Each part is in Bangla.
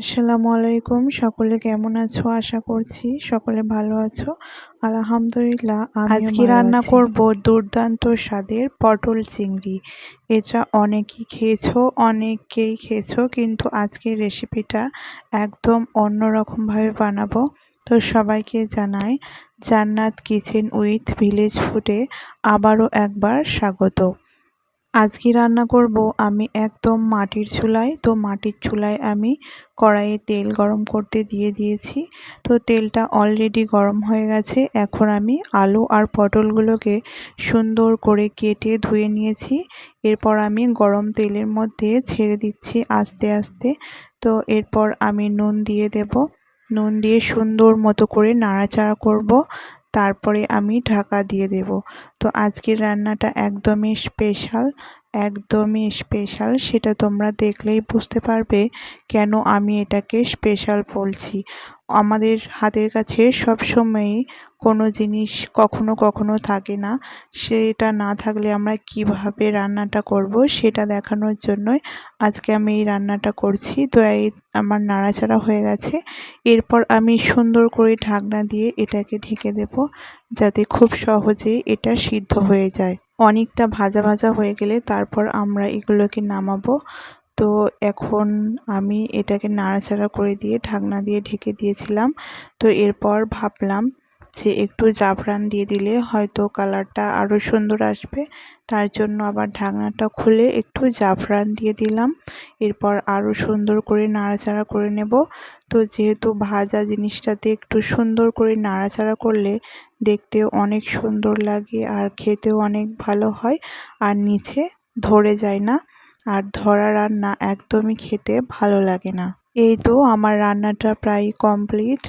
আসসালামু আলাইকুম। সকলে কেমন আছো? আশা করছি সকলে ভালো আছো। আলহামদুলিল্লাহ আজকে রান্না করব দুর্দান্ত স্বাদের পটল চিংড়ি। এটা অনেকেই খেয়েছো অনেকেই খেয়েছো কিন্তু আজকের রেসিপিটা একদম অন্যরকমভাবে বানাবো। তো সবাইকে জানাই জান্নাত কিচেন উইথ ভিলেজ ফুডে আবারও একবার স্বাগত। আজকে রান্না করব? আমি একদম মাটির চুলায়, তো মাটির চুলায় আমি কড়াইয়ে তেল গরম করতে দিয়ে দিয়েছি। তো তেলটা অলরেডি গরম হয়ে গেছে। এখন আমি আলু আর পটলগুলোকে সুন্দর করে কেটে ধুয়ে নিয়েছি। এরপর আমি গরম তেলের মধ্যে ছেড়ে দিচ্ছি আস্তে আস্তে। তো এরপর আমি নুন দিয়ে দেব। নুন দিয়ে সুন্দর মতো করে নাড়াচাড়া করব। তারপরে আমি ঢাকা দিয়ে দেব। তো আজকের রান্নাটা একদমই স্পেশাল একদমই স্পেশাল সেটা তোমরা দেখলেই বুঝতে পারবে কেন আমি এটাকে স্পেশাল বলছি। আমাদের হাতের কাছে সব সময়ই কোনো জিনিস কখনো কখনো থাকে না। সেটা না থাকলে আমরা কীভাবে রান্নাটা করব সেটা দেখানোর জন্যই আজকে আমি এই রান্নাটা করছি। তো এই আমার নাড়াচাড়া হয়ে গেছে। এরপর আমি সুন্দর করে ঢাকনা দিয়ে এটাকে ঢেকে দেব যাতে খুব সহজেই এটা সিদ্ধ হয়ে যায়। অনেকটা ভাজা ভাজা হয়ে গেলে তারপর আমরা এগুলোকে নামাবো। তো এখন আমি এটাকে নাড়াচাড়া করে দিয়ে ঢাকনা দিয়ে ঢেকে দিয়েছিলাম। তো এরপর ভাবলাম যে একটু জাফরান দিয়ে দিলে হয়তো কালারটা আরও সুন্দর আসবে। তার জন্য আবার ঢাকনাটা খুলে একটু জাফরান দিয়ে দিলাম। এরপর আরও সুন্দর করে নাড়াচাড়া করে নেব। তো যেহেতু ভাজা জিনিসটাতে একটু সুন্দর করে নাড়াচাড়া করলে দেখতেও অনেক সুন্দর লাগে আর খেতেও অনেক ভালো হয় আর নিচে ধরে যায় না। আর ধরা রান্না একদমই খেতে ভালো লাগে না। এই তো আমার রান্নাটা প্রায় কমপ্লিট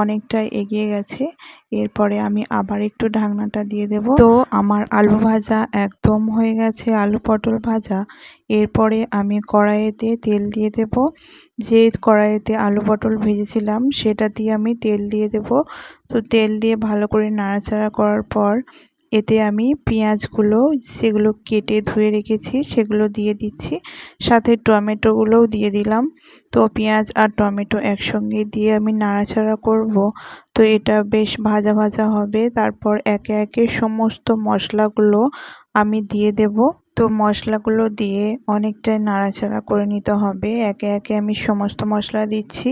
অনেকটাই এগিয়ে গেছে। এরপরে আমি আবার একটু ঢাকনাটা দিয়ে দেব। তো আমার আলু ভাজা একদম হয়ে গেছে, আলু পটল ভাজা। এরপরে আমি কড়াইতে তেল দিয়ে দেব। যে কড়াইতে আলু পটল ভেজেছিলাম, সেটা দিয়ে আমি তেল দিয়ে দেব। তো তেল দিয়ে ভালো করে নাড়াচাড়া করার পর এতে আমি পেঁয়াজগুলো সেগুলো কেটে ধুয়ে রেখেছি, সেগুলো দিয়ে দিচ্ছি। সাথে টমেটোগুলোও দিয়ে দিলাম। তো পেঁয়াজ আর টমেটো একসঙ্গে দিয়ে আমি নাড়াচাড়া করব। তো এটা বেশ ভাজা ভাজা হবে। তারপর একে একে সমস্ত মশলাগুলো আমি দিয়ে দেব। তো মশলাগুলো দিয়ে অনেকটাই নাড়াচাড়া করে নিতে হবে। একে একে আমি সমস্ত মশলা দিচ্ছি।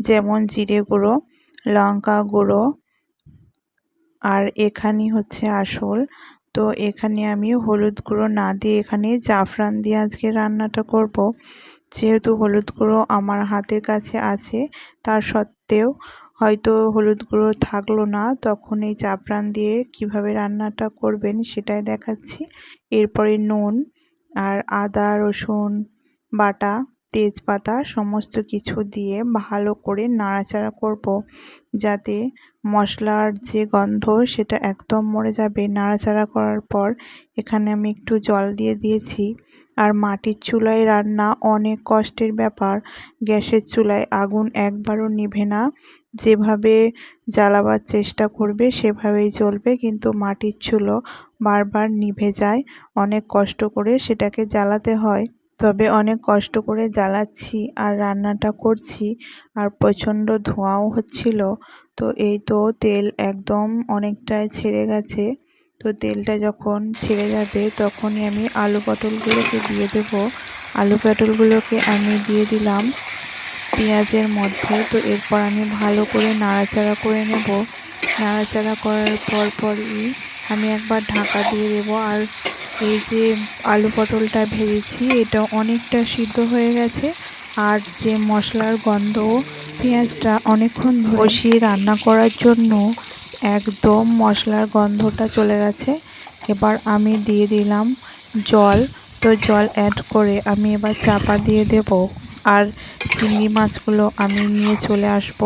যেমন জিরে গুঁড়ো, লঙ্কা গুঁড়ো আর এখানে হচ্ছে আসল। তো এখানে আমি হলুদ গুঁড়ো না দিয়ে এখানে জাফরান দিয়ে আজকে রান্নাটা করব। যেহেতু হলুদ গুঁড়ো আমার হাতের কাছে আছে, তার সত্ত্বেও হয়তো হলুদ গুঁড়ো থাকল না, তখন এই জাফরান দিয়ে কীভাবে রান্নাটা করবেন সেটাই দেখাচ্ছি। এরপরে নুন আর আদা, রসুন, বাটা তেজপাতা সমস্ত কিছু দিয়ে ভালো করে নাড়াচাড়া করব, যাতে মশলার যে গন্ধ সেটা একদম মরে যাবে। নাড়াচাড়া করার পর এখানে আমি একটু জল দিয়ে দিয়েছি। আর মাটির চুলায় রান্না অনেক কষ্টের ব্যাপার। গ্যাসের চুলায় আগুন একবারও নিভে না। যেভাবে জ্বালাবার চেষ্টা করবে সেভাবেই চলবে কিন্তু মাটির চুলো বারবার নিভে যায়। অনেক কষ্ট করে সেটাকে জ্বালাতে হয়। তবে অনেক কষ্ট করে জ্বালাচ্ছি আর রান্নাটা করছি আর প্রচণ্ড ধোঁয়াও হচ্ছিল। তো এই তো তেল একদম অনেকটাই ছেড়ে গেছে। তো তেলটা যখন ছেড়ে যাবে তখনই আমি আলু পটলগুলোকে দিয়ে দেব। আলু পটলগুলোকে আমি দিয়ে দিলাম পেঁয়াজের মধ্যে। তো এরপর আমি ভালো করে নাড়াচাড়া করে নেব। নাড়াচাড়া করার পর পরই আমি একবার ঢাকা দিয়ে দেব। আর এই যে আলু পটলটা ভেজেছি, এটা অনেকটা সিদ্ধ হয়ে গেছে। আর যে মশলার গন্ধ, পেঁয়াজটা অনেকক্ষণ বসিয়ে রান্না করার জন্য একদম মশলার গন্ধটা চলে গেছে। এবার আমি দিয়ে দিলাম জল। তো জল অ্যাড করে আমি এবার চাপা দিয়ে দেব। আর চিংড়ি মাছগুলো আমি নিয়ে চলে আসব।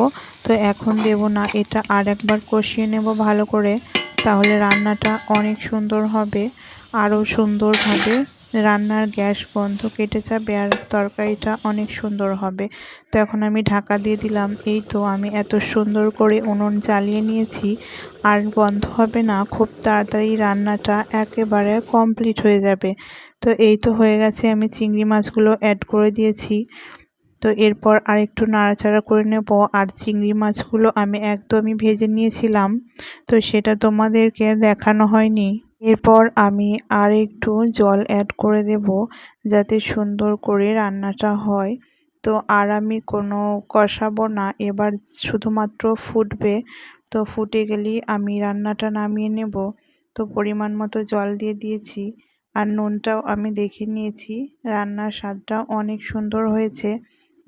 তো এখন দেব না, এটা আর একবার কষিয়ে নেব ভালো করে। তাহলে রান্নাটা অনেক সুন্দর হবে, আরও সুন্দরভাবে রান্নার গ্যাস বন্ধ, কেটে যাবে আর তরকারিটা অনেক সুন্দর হবে। তো এখন আমি ঢাকা দিয়ে দিলাম। এই তো আমি এত সুন্দর করে উনুন জ্বালিয়ে নিয়েছি, আর বন্ধ হবে না, খুব তাড়াতাড়ি রান্নাটা একেবারে কমপ্লিট হয়ে যাবে। তো এই তো হয়ে গেছে, আমি চিংড়ি মাছগুলো অ্যাড করে দিয়েছি। তো এরপর আর একটু নাড়াচাড়া করে নেব। আর চিংড়ি মাছগুলো আমি একদমই ভেজে নিয়েছিলাম, তো সেটা তোমাদেরকে দেখানো হয়নি। এরপর আমি আর একটু জল অ্যাড করে দেব যাতে সুন্দর করে রান্নাটা হয়। তো আর আমি কোনো কষাবো না, এবার শুধুমাত্র ফুটবে। তো ফুটে গেলেই আমি রান্নাটা নামিয়ে নেব। তো পরিমাণ মতো জল দিয়ে দিয়েছি আর নুনটাও আমি দেখে নিয়েছি। রান্নার স্বাদটা অনেক সুন্দর হয়েছে।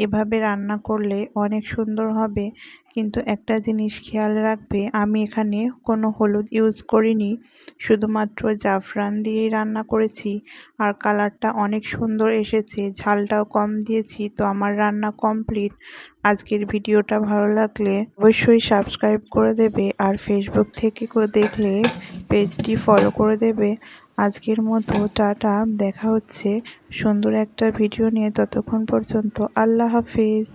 এভাবে রান্না করলে অনেক সুন্দর হবে। কিন্তু একটা জিনিস খেয়াল রাখবে, আমি এখানে কোনো হলুদ ইউজ করিনি। শুধুমাত্র জাফরান দিয়েই রান্না করেছি। আর কালারটা অনেক সুন্দর এসেছে, ঝালটাও কম দিয়েছি, তো আমার রান্না কমপ্লিট আজকের ভিডিওটা ভালো লাগলে অবশ্যই সাবস্ক্রাইব করে দেবে, আর ফেসবুক থেকে দেখলে পেজটি ফলো করে দেবে। আজকের মতো টাটা দেখা হচ্ছে সুন্দর একটা ভিডিও নিয়ে ততক্ষণ পর্যন্ত। আল্লাহ হাফিজ।